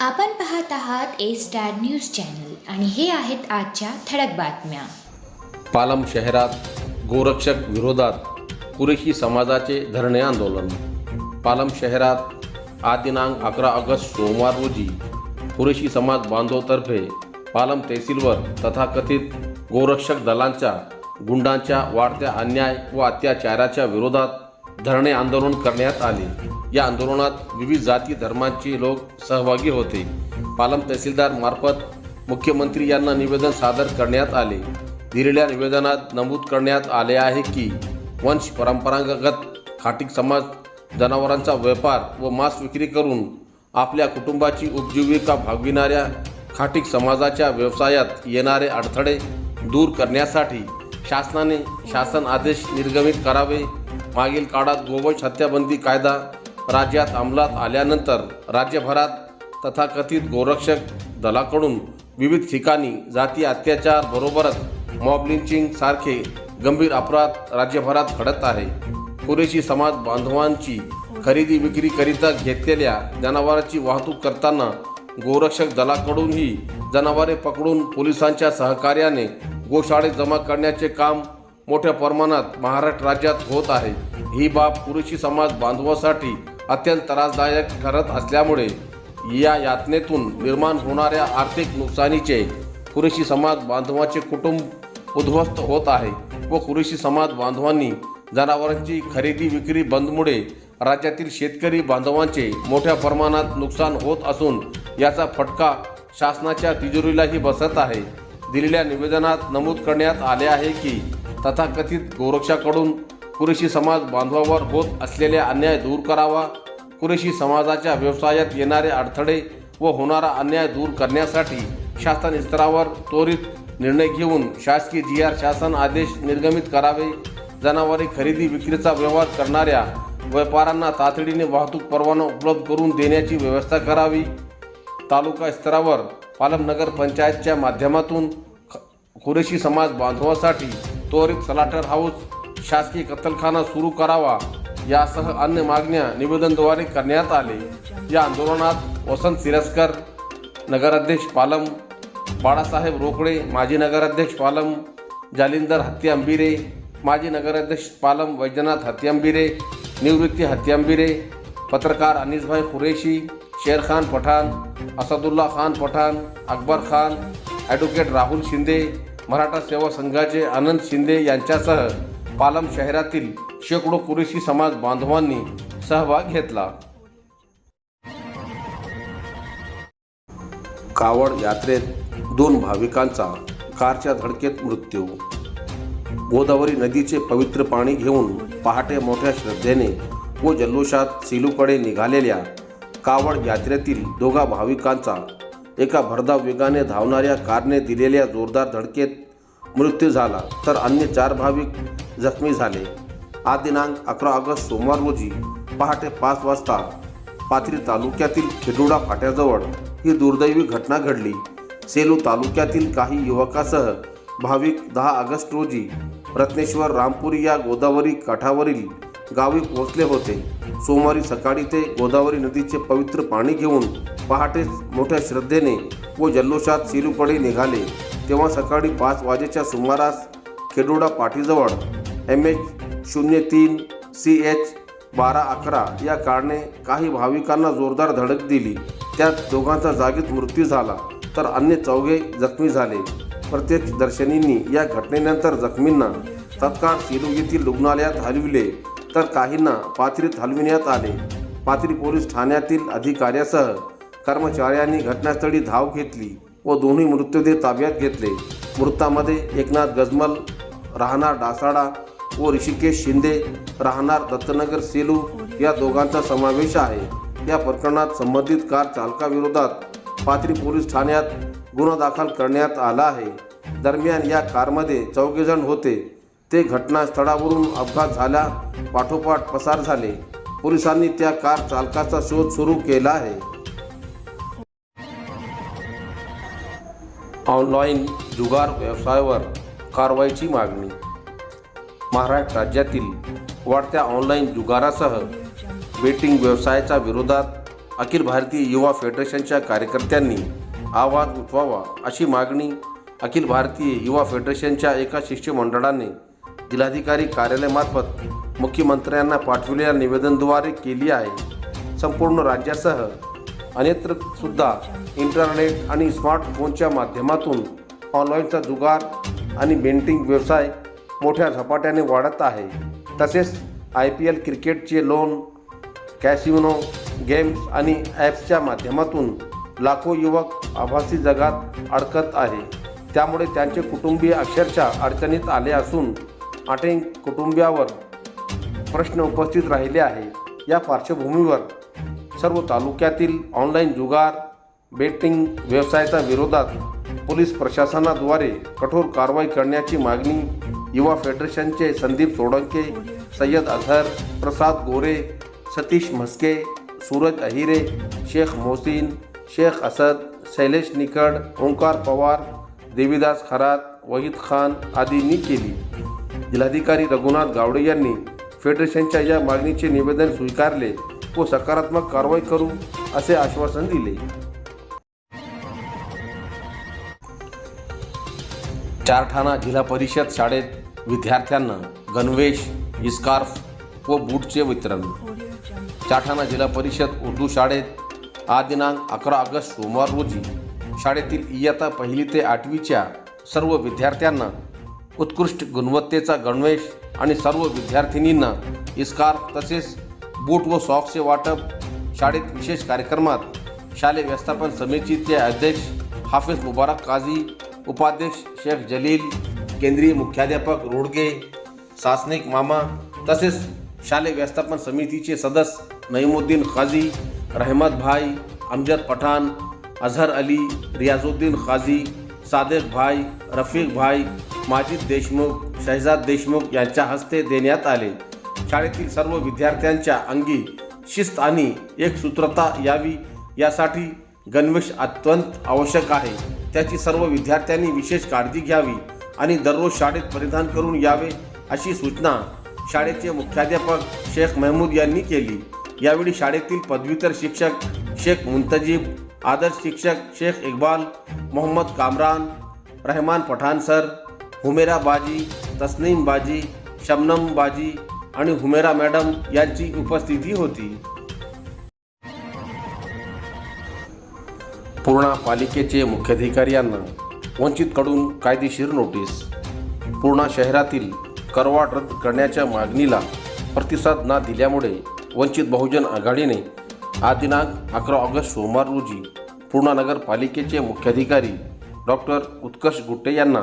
आपण पाहत आहात ए स्टार न्यूज चॅनल आणि हे आहेत आजच्या ठळक बातम्या. पालम शहरात गोरक्षक विरोधात कुरेशी समाजाचे धरणे आंदोलन. पालम शहरात आज दिनांक अकरा ऑगस्ट सोमवार रोजी कुरेशी समाज बांधवतर्फे पालम तहसीलवर तथाकथित गोरक्षक दलांच्या गुंडांच्या वाढत्या अन्याय व अत्याचाराच्या विरोधात धरणे आंदोलन करण्यात आले. या आंदोलनात विविध जाती धर्मांचे लोक सहभागी होते. पालम तहसीलदार मार्फत मुख्यमंत्री यांना निवेदन सादर करण्यात आले. दिलेल्या निवेदनात नमूद करण्यात आले आहे की वंश परंपरागत खाटीक समाज जनावरांचा व्यापार व मांस विक्री करून आपल्या कुटुंबाची उपजीविका भागविणाऱ्या खाटीक समाजाच्या व्यवसायात येणारे अडथळे दूर करण्यासाठी शासनाने शासन आदेश निर्गमित करावे मागील काळात गोवंश हत्याबंदी कायदा राज्यात अंमलात आल्यानंतर राज्यभरात तथाकथित गोरक्षक दलाकडून विविध ठिकाणी जाती अत्याचार बरोबरच मॉब लिंचिंग सारखे गंभीर अपराध राज्यभरात घडत आहे. पुरेशी समाज बांधवांची खरेदी विक्रीकरिता घेतलेल्या जनावरांची वाहतूक करताना गोरक्षक दलाकडूनही जनावरे पकडून पोलिसांच्या सहकार्याने गोशाळेत जमा करण्याचे काम मोठ्या प्रमाणात महाराष्ट्र राज्यात होत आहे. ही बाब पुरुषी समाज बांधवासाठी अत्यंत त्रासदायक ठरत असल्यामुळे या यातनेतून निर्माण होणाऱ्या आर्थिक नुकसानीचे कुरेशी समाज बांधवाचे कुटुंब उद्ध्वस्त होत आहे व कुरेशी समाज बांधवांनी जनावरांची खरेदी विक्री बंदमुळे राज्यातील शेतकरी बांधवांचे मोठ्या प्रमाणात नुकसान होत असून याचा फटका शासनाच्या तिजोरीलाही बसत आहे. दिलेल्या निवेदनात नमूद करण्यात आले आहे की तथाकथित गोरक्षाकडून कुरेशी समाज बांधवावर होत असलेल्या अन्याय दूर करावा कुरेशी समाजाच्या व्यवसायात येणारे अडथळे व होणारा अन्याय दूर करण्यासाठी शासन स्तरावर त्वरित निर्णय घेऊन शासकीय जी आर शासन आदेश निर्गमित करावे. जनावरे खरेदी विक्रीचा व्यवहार करणाऱ्या व्यापाऱ्यांना तातडीने वाहतूक परवाना उपलब्ध करून देण्याची व्यवस्था करावी. तालुका स्तरावर पालम नगर पंचायतच्या माध्यमातून कुरेशी समाज बांधवासाठी त्वरित सलाटर हाऊस शासकीय कत्तलखाना सुरू करावा यासह अन्य मागण्या निवेदनद्वारे करण्यात आले. या आंदोलनात वसंत सिरस्कर नगराध्यक्ष पालम बाळासाहेब रोकडे माजी नगराध्यक्ष पालम जालिंदर हत्ती माजी नगराध्यक्ष पालम वैद्यनाथ हत्ती निवृत्ती हत्ती पत्रकार अनिसभाई कुरेशी शेरखान पठाण असदुल्ला खान पठाण अकबर खान ॲडव्होकेट राहुल शिंदे मराठा सेवा संघाचे आनंद शिंदे यांच्यासह पालम शहरातील शेकडो कुरेशी समाज बांधवांनी सहभाग घेतला. कावड यात्रेत दोन भाविकांचा कारच्या धडकेत मृत्यू. गोदावरी नदीचे पवित्र पाणी घेऊन पहाटे मोठ्या श्रद्धेने व जल्लोषात सिलूकडे निघालेल्या कावड यात्रेतील दोघा भाविकांचा एका भरधाव वेगाने धावणाऱ्या कारने दिलेल्या जोरदार धडकेत मृत्यू झाला तर अन्य चार भाविक जखमी झाले. आज दिनांक अकरा ऑगस्ट सोमवार रोजी पहाटे पाच वाजता पाथरी तालुक्यातील खेडोडा फाट्याजवळ ही दुर्दैवी घटना घडली. सेलू तालुक्यातील काही युवकासह भाविक दहा ऑगस्ट रोजी रत्नेश्वर रामपुरी या गोदावरी काठावरील गावी पोहोचले होते. सोमवारी सकाळी ते गोदावरी नदीचे पवित्र पाणी घेऊन पहाटेच मोठ्या श्रद्धेने व जल्लोषात सेलूकडे निघाले. तेव्हा सकाळी पाच वाजेच्या सुमारास खेडोडा पाठीजवळ एम एच शून्य तीन सी एच बारा अकरा या कारणे काही भाविकांना जोरदार धडक दिली. त्यात दोघांचा जागीच मृत्यू झाला तर अन्य चौघे जखमी झाले. प्रत्यक्षदर्शनींनी या घटनेनंतर जखमींना तत्काळ सेलू येथील रुग्णालयात हलविले तर काहींना पाथरीत हलविण्यात आले. पाथरी पोलीस ठाण्यातील अधिकाऱ्यासह कर्मचाऱ्यांनी घटनास्थळी धाव घेतली. व दोन्ही मृतदेह ताब्यात घेतले. मृतामध्ये एकनाथ गजमल राहणार डासाडा व ऋषिकेश शिंदे राहणार दत्तनगर सेलू या दोघांचा समावेश आहे. या प्रकरणात संबंधित कार चालकाविरोधात पाथरी पोलीस ठाण्यात गुन्हा दाखल करण्यात आला आहे. दरम्यान या कारमध्ये चौघेजण होते. ते घटनास्थळावरून अपघात झाल्या पाठोपाठ पसार झाले. पोलिसांनी त्या कार चालकाचा शोध सुरू केला आहे. ऑनलाईन जुगार व्यवसायावर कारवाईची मागणी. महाराष्ट्र राज्यातील वाढत्या ऑनलाईन जुगारासह बेटिंग व्यवसायाच्या विरोधात अखिल भारतीय युवा फेडरेशनच्या कार्यकर्त्यांनी आवाज उठवावा अशी मागणी अखिल भारतीय युवा फेडरेशनच्या एका शिष्टमंडळाने जिल्हाधिकारी कार्यालयामार्फत मुख्यमंत्र्यांना पाठविलेल्या निवेदनद्वारे केली आहे. संपूर्ण राज्यासह अन्यत्र सुद्धा इंटरनेट आणि स्मार्टफोनच्या माध्यमातून ऑनलाईनचा जुगार आणि बेंटिंग व्यवसाय मोठ्या झपाट्याने वाढत आहे. तसेच आय पी एल क्रिकेटचे लोन कॅसिनो गेम्स आणि ॲप्सच्या माध्यमातून लाखो युवक आभासी जगात अडकत आहे. त्यामुळे त्यांचे कुटुंबीय अक्षरशः अडचणीत आले असून अनेक कुटुंबियावर प्रश्न उपस्थित राहिले आहे या पार्श्वभूमीवर सर्व तालुक्यातील ऑनलाईन जुगार बेटिंग व्यवसायाच्या विरोधात पोलीस प्रशासनाद्वारे कठोर कारवाई करण्याची मागणी युवा फेडरेशनचे संदीप सोडंके सय्यद अझहर प्रसाद गोरे सतीश म्हस्के सूरज अहिरे शेख मोहसिन शेख असद शैलेश निकड ओंकार पवार देवीदास खरात वहीद खान आदींनी केली. जिल्हाधिकारी रघुनाथ गावडे यांनी फेडरेशनच्या या मागणीचे निवेदन स्वीकारले. व सकारात्मक कारवाई करू असे आश्वासन दिले. चारठाणा जिल्हा परिषद शाळेत विद्यार्थ्यांना गणवेश इस्कार्फ व बूटचे वितरण. चारठाणा जिल्हा परिषद उर्दू शाळेत आदिनांक दिनांक अकरा ऑगस्ट सोमवार रोजी शाळेतील इयत्ता पहिली ते आठवीच्या सर्व विद्यार्थ्यांना उत्कृष्ट गुणवत्तेचा गणवेश आणि सर्व विद्यार्थिनींना इस्कार्फ तसेच बूट व सॉक्सचे वाटप शाळेत विशेष कार्यक्रमात शालेय व्यवस्थापन समितीचे अध्यक्ष हाफिज मुबारक काझी उपाध्यक्ष शेख जलील केंद्रीय मुख्याध्यापक रोडगे सासनिक मामा तसेच शालेय व्यवस्थापन समितीचे सदस्य नईमुद्दीन काझी रहमत भाई अमजद पठाण अझहर अली रियाजुद्दीन काझी सादेक भाई रफीक भाई माजिद देशमुख शहजाद देशमुख यांच्या हस्ते देण्यात आले. शाळेतील सर्व विद्यार्थ्यांच्या अंगी शिस्त आणि एकसूत्रता यावी यासाठी गणवेश अत्यंत आवश्यक आहे. त्याची सर्व विद्यार्थ्यांनी विशेष काळजी घ्यावी आणि दररोज शाळेत परिधान करून यावे अशी सूचना शाळेचे मुख्याध्यापक शेख महमूद यांनी केली. यावेळी शाळेतील पदव्युत्तर शिक्षक शेख मुंतजीब आदर्श शिक्षक शेख इक्बाल मोहम्मद कामरान रहमान पठाण सर हुमेरा बाजी तस्नीम बाजी शबनम बाजी आणि हुमेरा मॅडम यांची उपस्थिती होती. पूर्णा पालिकेचे मुख्याधिकारी यांना वंचितकडून कायदेशीर नोटीस. पूर्णा शहरातील करवाढ रद्द करण्याच्या मागणीला प्रतिसाद न दिल्यामुळे वंचित बहुजन आघाडीने आज दिनांक अकरा ऑगस्ट सोमवार रोजी पूर्णा नगरपालिकेचे मुख्याधिकारी डॉक्टर उत्कर्ष गुट्टे यांना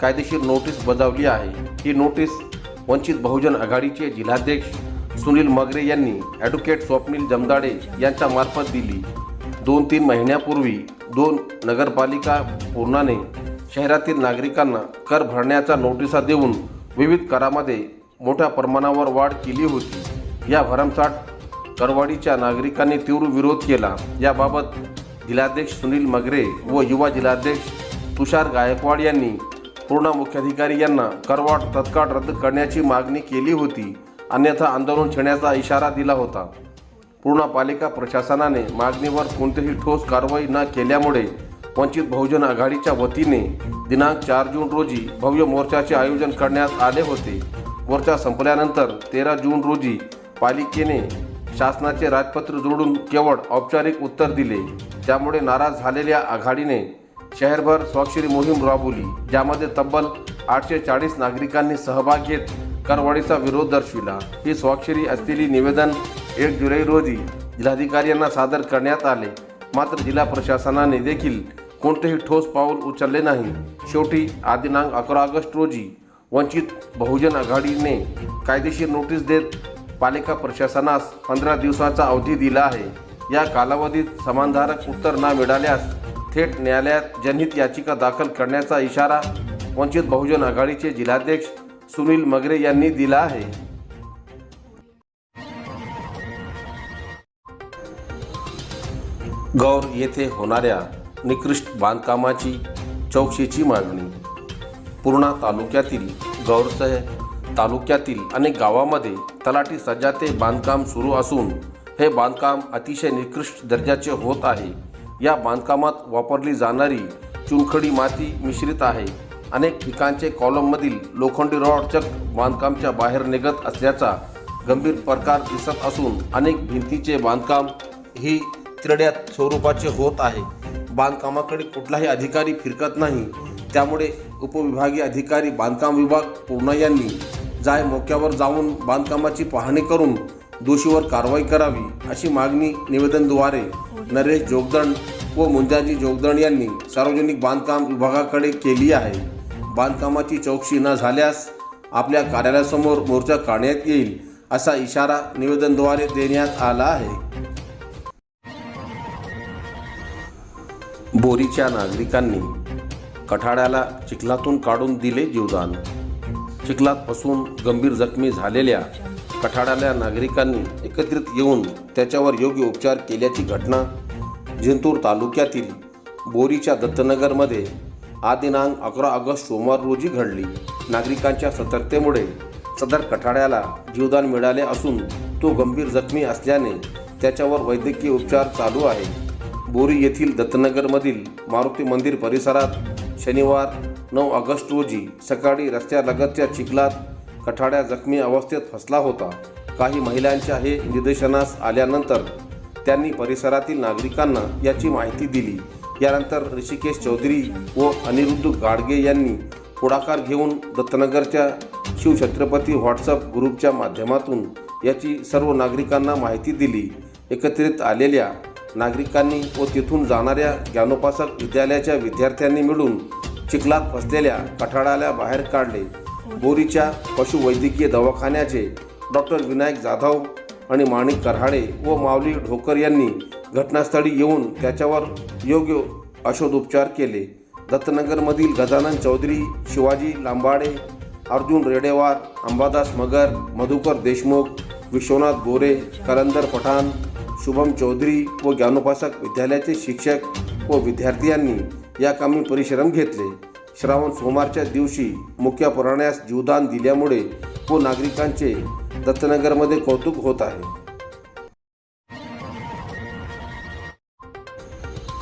कायदेशीर नोटीस बजावली आहे. ही नोटीस वंचित बहुजन आघाडीचे जिल्हाध्यक्ष सुनील मगरे यांनी ॲडव्होकेट स्वप्नील जमदाडे यांच्या मार्फत दिली. दोन तीन महिन्यापूर्वी दोन नगरपालिका पूर्णाने शहरातील नागरिकांना कर भरण्याच्या नोटिसा देऊन विविध करामध्ये मोठ्या प्रमाणावर वाढ केली होती. या भरमसाठ करवाडीच्या नागरिकांनी तीव्र विरोध केला. याबाबत जिल्हाध्यक्ष सुनील मगरे व युवा जिल्हाध्यक्ष तुषार गायकवाड यांनी पूर्ण मुख्याधिकारी यांना करवाढ तत्काळ रद्द करण्याची मागणी केली होती. अन्यथा आंदोलन छेडण्याचा इशारा दिला होता. पूर्णा पालिका प्रशासनाने मागणीवर कोणतीही ठोस कारवाई न केल्यामुळे वंचित बहुजन आघाडीच्या वतीने दिनांक चार जून रोजी भव्य मोर्चाचे आयोजन करण्यात आले होते. मोर्चा संपल्यानंतर तेरा जून रोजी पालिकेने शासनाचे राजपत्र जोडून केवळ औपचारिक उत्तर दिले. त्यामुळे नाराज झालेल्या आघाडीने शहरभर स्वाक्षरी मोहीम राबवली ज्यामध्ये तब्बल आठशे चाळीस नागरिकांनी सहभाग घेत करवाढीचा विरोध दर्शविला. ही स्वाक्षरी असलेली निवेदन एक जुलै रोजी जिल्हाधिकारी यांना सादर करण्यात आले. मात्र जिल्हा प्रशासनाने देखील कोणतेही ठोस पाऊल उचलले नाही. शेवटी आदिनांक अकरा ऑगस्ट रोजी वंचित बहुजन आघाडीने कायदेशीर नोटीस देत पालिका प्रशासनास पंधरा दिवसाचा अवधी दिला आहे. या कालावधीत समानधारक उत्तर न मिळाल्यास थेट न्यायालयात जनहित याचिका दाखल करण्याचा इशारा वंचित बहुजन आघाडीचे जिल्हाध्यक्ष सुनील मगरे यांनी दिला आहे. गौर येथे होणाऱ्या निकृष्ट बांधकामाची चौकशीची मागणी. पूर्णा तालुक्यातील गौरसह तालुक्यातील अनेक गावामध्ये तलाठी सज्जाते बांधकाम सुरू असून हे बांधकाम अतिशय निकृष्ट दर्जाचे होत आहे. या बांधकामात वापरली जाणारी चुनखडी माती मिश्रित आहे. अनेक ठिकाणचे कॉलममधील लोखंडी रॉडचक बांधकामच्या बाहेर निघत असल्याचा गंभीर प्रकार दिसत असून अनेक भिंतीचे बांधकाम ही तिरड्यात स्वरूपाचे होत आहे. बांधकामाकडे कुठलाही अधिकारी फिरकत नाही. त्यामुळे उपविभागीय अधिकारी बांधकाम विभाग पूर्णा यांनी जाय मोक्यावर जाऊन बांधकामाची पाहणी करून दोषीवर कारवाई करावी अशी मागणी निवेदनद्वारे नरेश जोगदण व मुंजाजी जोगदण यांनी सार्वजनिक बांधकाम विभागाकडे केली आहे. बांधकामाची चौकशी न झाल्यास आपल्या कार्यालयासमोर मोर्चा काढण्यात येईल असा इशारा निवेदनद्वारे देण्यात आला आहे. बोरीच्या नागरिकांनी कठाड्याला चिखलातून काढून दिले जीवदान चिखलात फसून गंभीर जखमी झालेल्या कठाड्याला नागरिकांनी एकत्रित येऊन त्याच्यावर योग्य उपचार केल्याची घटना जिंतूर तालुक्यातील बोरीच्या दत्तनगरमध्ये आदिनांक दिनांक अकरा ऑगस्ट सोमवार रोजी घडली. नागरिकांच्या सतर्कतेमुळे सदर कठाड्याला जीवदान मिळाले असून तो गंभीर जखमी असल्याने त्याच्यावर वैद्यकीय उपचार चालू आहे. बोरी येथील दत्तनगरमधील मारुती मंदिर परिसरात शनिवार नऊ ऑगस्ट रोजी सकाळी रस्त्यालगतच्या चिखलात कठाड्या जखमी अवस्थेत फसला होता. काही महिलांच्या हे निदर्शनास आल्यानंतर त्यांनी परिसरातील नागरिकांना याची माहिती दिली. यानंतर ऋषिकेश चौधरी व अनिरुद्ध गाडगे यांनी पुढाकार घेऊन दत्तनगरच्या शिवछत्रपती व्हॉट्सअप ग्रुपच्या माध्यमातून याची सर्व नागरिकांना माहिती दिली. एकत्रित आलेल्या नागरिकांनी व तिथून जाणाऱ्या ज्ञानोपासक विद्यालयाच्या विद्यार्थ्यांनी मिळून चिखलात फसलेल्या कठाडाला बाहेर काढले. बोरीच्या पशुवैद्यकीय दवाखान्याचे डॉक्टर विनायक जाधव आणि माणिक कराडे व माऊली ढोकर यांनी घटनास्थळी येऊन त्याच्यावर योग्य औषधोपचार केले. दत्तनगरमधील गजानन चौधरी शिवाजी लांबाडे अर्जुन रेडेवार अंबादास मगर मधुकर देशमुख विश्वनाथ गोरे कलंदर पठाण शुभम चौधरी व ज्ञानोपासक विद्यालयाचे शिक्षक व विद्यार्थ्यांनी या कामी परिश्रम घेतले. श्रावण सोमवारच्या दिवशी मुख्य पुराण्यास जीवदान दिल्यामुळे व नागरिकांचे दत्तनगरमध्ये कौतुक होत आहे.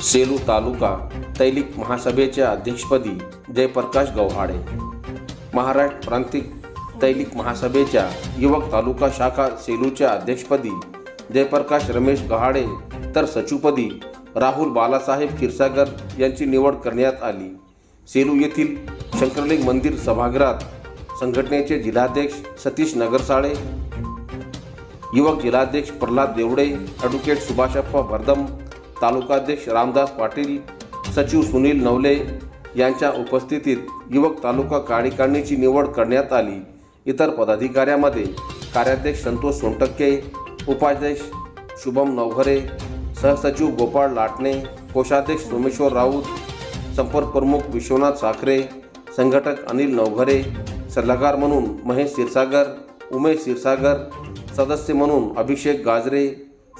सेलू तालुका तैलिक महासभेच्या अध्यक्षपदी जयप्रकाश गव्हाडे. महाराष्ट्र प्रांतिक तैलिक महासभेच्या युवक तालुका शाखा सेलूच्या अध्यक्षपदी जयप्रकाश रमेश गहाडे तर सचिवपदी राहुल बालासाहेब क्षीरसागर यांची निवड करण्यात आली. सेलू येथील शंकरलिंग मंदिर सभागृहात संघटनेचे जिल्हाध्यक्ष सतीश नगरसाळे युवक जिल्हाध्यक्ष प्रल्हाद देवडे ॲडव्होकेट सुभाषप्पा भरदम तालुकाध्यक्ष रामदास पाटील सचिव सुनील नवले यांच्या उपस्थितीत युवक तालुका कार्यकारिणीची निवड करण्यात आली. इतर पदाधिकाऱ्यामध्ये कार्याध्यक्ष संतोष सोनटक्के उपाध्यक्ष शुभम नवघरे सहसचिव गोपाळ लाटणे कोषाध्यक्ष सोमेश्वर राऊत संपर्क प्रमुख विश्वनाथ साखरे संघटक अनिल नवघरे सल्लागार म्हणून महेश क्षीरसागर उमेश क्षीरसागर सदस्य म्हणून अभिषेक गाजरे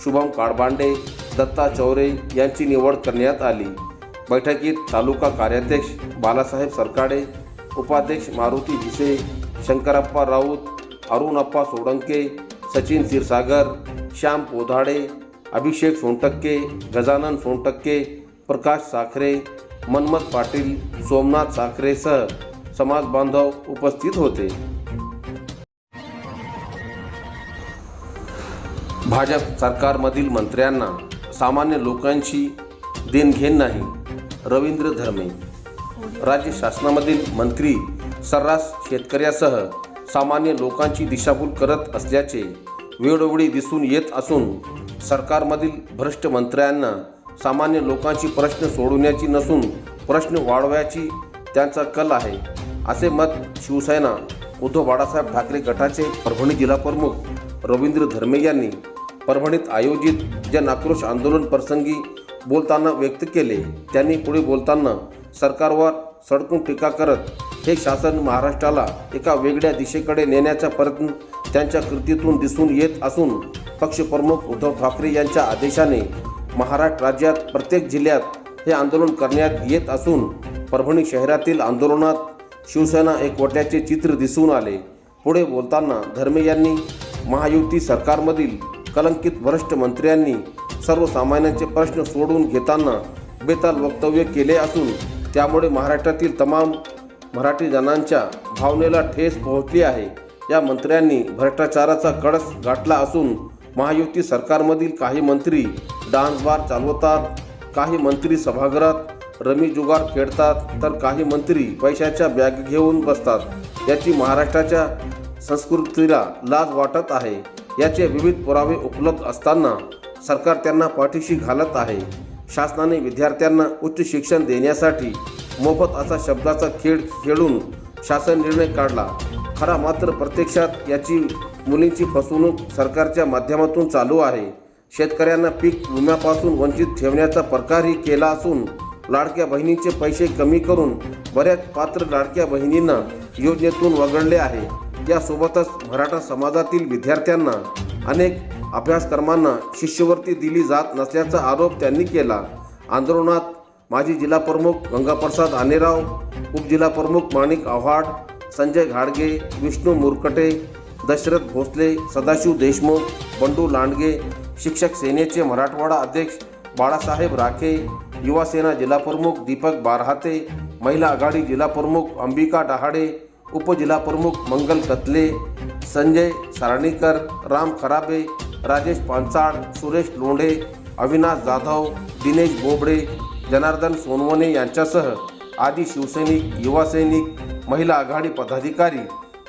शुभम काळबांडे दत्ता चौरे यांची निवड करण्यात आली. बैठकीत तालुका कार्याध्यक्ष बालासाहेब सरकाडे उपाध्यक्ष मारुती भिसे शंकरप्पा राऊत अरुणप्पा सोडंके सचिन क्षीरसागर श्याम पोधाडे अभिषेक सोनटक्के गजानन सोनटक्के प्रकाश साखरे मन्मथ पाटील सोमनाथ साखरेसह समाज बांधव उपस्थित होते. भाजप सरकारमधील मंत्र्यांना सामान्य लोकांशी देणघेण नाही. रवींद्र धर्मे. राज्य शासनामधील मंत्री सर्रास शेतकऱ्यासह सामान्य लोकांची दिशाभूल करत असल्याचे वेळोवेळी दिसून येत असून सरकारमधील भ्रष्ट मंत्र्यांना सामान्य लोकांची प्रश्न सोडवण्याची नसून प्रश्न वाढवायची त्यांचा कल आहे. असे मत शिवसेना उद्धव बाळासाहेब ठाकरे गटाचे परभणी जिल्हा प्रमुख रवींद्र धर्मे यांनी परभणीत आयोजित जन आक्रोश आंदोलन प्रसंगी बोलताना व्यक्त केले. त्यांनी पुढे बोलताना सरकारवर सडकून टीका करत हे शासन महाराष्ट्राला एका वेगळ्या दिशेकडे नेण्याचा प्रयत्न त्यांच्या कृतीतून दिसून येत असून पक्षप्रमुख उद्धव ठाकरे यांच्या आदेशाने महाराष्ट्र राज्यात प्रत्येक जिल्ह्यात हे आंदोलन करण्यात येत असून परभणी शहरातील आंदोलनात शिवसेना एकवटल्याचे चित्र दिसून आले. पुढे बोलताना धर्मे यांनी महायुती सरकारमधील कलंकित वरिष्ठ मंत्र्यांनी सर्वसामान्यांचे प्रश्न सोडून घेताना बेताल वक्तव्य केले असून त्यामुळे महाराष्ट्रातील तमाम मराठी जणांच्या भावनेला ठेस पोहोचली आहे. या मंत्र्यांनी भ्रष्टाचाराचा कळस गाठला असून महायुती सरकारमधील काही मंत्री डान्स बार चालवतात काही मंत्री सभागृहात रमी जुगार खेळतात तर काही मंत्री पैशाच्या बॅग घेऊन बसतात. याची महाराष्ट्राच्या संस्कृतीला लाज वाटत आहे. याचे विविध पुरावे उपलब्ध असताना सरकार त्यांना पाठीशी घालत आहे. शासनाने विद्यार्थ्यांना उच्च शिक्षण देण्यासाठी मोफत असा शब्दाचा खेळ खेळून शासन निर्णय काढला. खरा मात्र प्रत्यक्षात याची मुलींची फसवणूक सरकारच्या माध्यमातून चालू आहे. शेतकऱ्यांना पीक विम्यापासून वंचित ठेवण्याचा प्रकारही केला असून लाडक्या बहिणींचे पैसे कमी करून बऱ्याच पात्र लाडक्या बहिणींना योजनेतून वगळले आहे. यासोबतच मराठा समाजातील विद्यार्थ्यांना अनेक अभ्यासक्रमांना शिष्यवृत्ती दिली जात नसल्याचा आरोप त्यांनी केला. आंदोलनात माजी जिल्हाप्रमुख गंगाप्रसाद आनेराव उपजिल्हाप्रमुख माणिक आव्हाड संजय घाडगे विष्णू मुरकटे दशरथ भोसले सदाशिव देशमुख बंडू लांडगे शिक्षक सेनेचे मराठवाडा अध्यक्ष बाळासाहेब राखे युवासेना जिल्हाप्रमुख दीपक बारहाते महिला आघाडी जिल्हाप्रमुख अंबिका डहाडे उपजिल्हाप्रमुख मंगल कतले संजय सारणीकर राम खराबे राजेश पांचाळ सुरेश लोंढे अविनाश जाधव दिनेश बोबडे जनार्दन सोनवणे यांच्यासह आदी शिवसैनिक युवासैनिक महिला आघाडी पदाधिकारी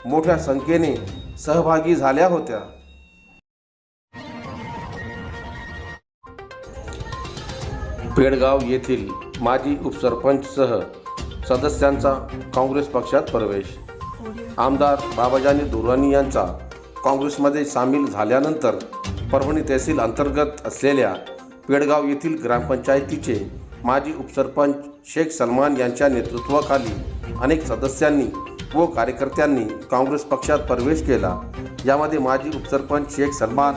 मोठ्या संख्येने सहभागी झाल्या होत्या. पेडगाव येथील माजी उपसरपंचसह सदस्यांचा काँग्रेस पक्षात प्रवेश. आमदार बाबाजानी दुर्राणी यांचा काँग्रेसमध्ये सामील झाल्यानंतर परभणी तहसील अंतर्गत असलेल्या पेडगाव येथील ग्रामपंचायतीचे माजी उपसरपंच शेख सलमान यांच्या नेतृत्वाखाली अनेक सदस्यांनी व कार्यकर्त्यांनी काँग्रेस पक्षात प्रवेश केला. यामध्ये माजी उपसरपंच शेख सलमान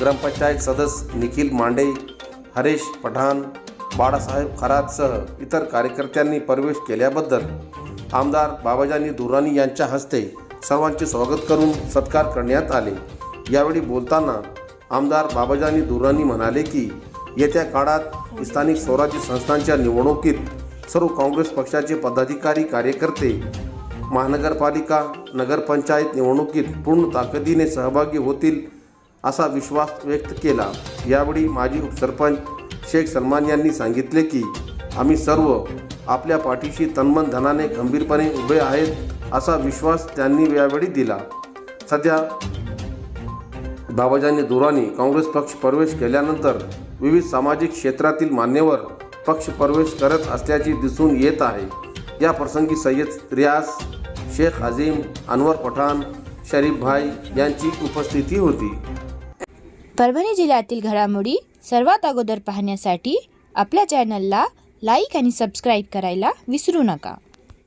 ग्रामपंचायत सदस्य निखिल मांडे हरेश पठाण बाळासाहेब खरातसह इतर कार्यकर्त्यांनी प्रवेश केल्याबद्दल आमदार बाबाजानी दुराणी यांच्या हस्ते सर्वांचे स्वागत करून सत्कार करण्यात आले. यावेळी बोलताना आमदार बाबाजानी दुराणी म्हणाले की येत्या काळात स्थानिक स्वराज्य संस्थांच्या निवडणुकीत सर्व काँग्रेस पक्षाचे पदाधिकारी कार्यकर्ते महानगरपालिका नगरपंचायत निवडणुकीत पूर्ण ताकदीने सहभागी होतील असा विश्वास व्यक्त केला. यावेळी माजी उपसरपंच शेख सलमान यांनी सांगितले की आम्ही सर्व आपल्या पाठीशी तन्मन धनाने गंभीरपणे उभे आहेत असा विश्वास त्यांनी यावेळी दिला. सध्या बाबाजानी दुरानी काँग्रेस पक्ष प्रवेश केल्यानंतर विविध सामाजिक क्षेत्रातील मान्यवर पक्ष प्रवेश करत असल्याचे दिसून येत आहे. या प्रसंगी सय्यद रियाज शेख अझीम अनवर पठाण शरीफ भाई यांची उपस्थिती होती. परभणी जिल्ह्यातील घडामोडी सर्वात अगोदर पाहण्यासाठी आपल्या चॅनलला लाईक आणि सबस्क्राईब करायला विसरू नका.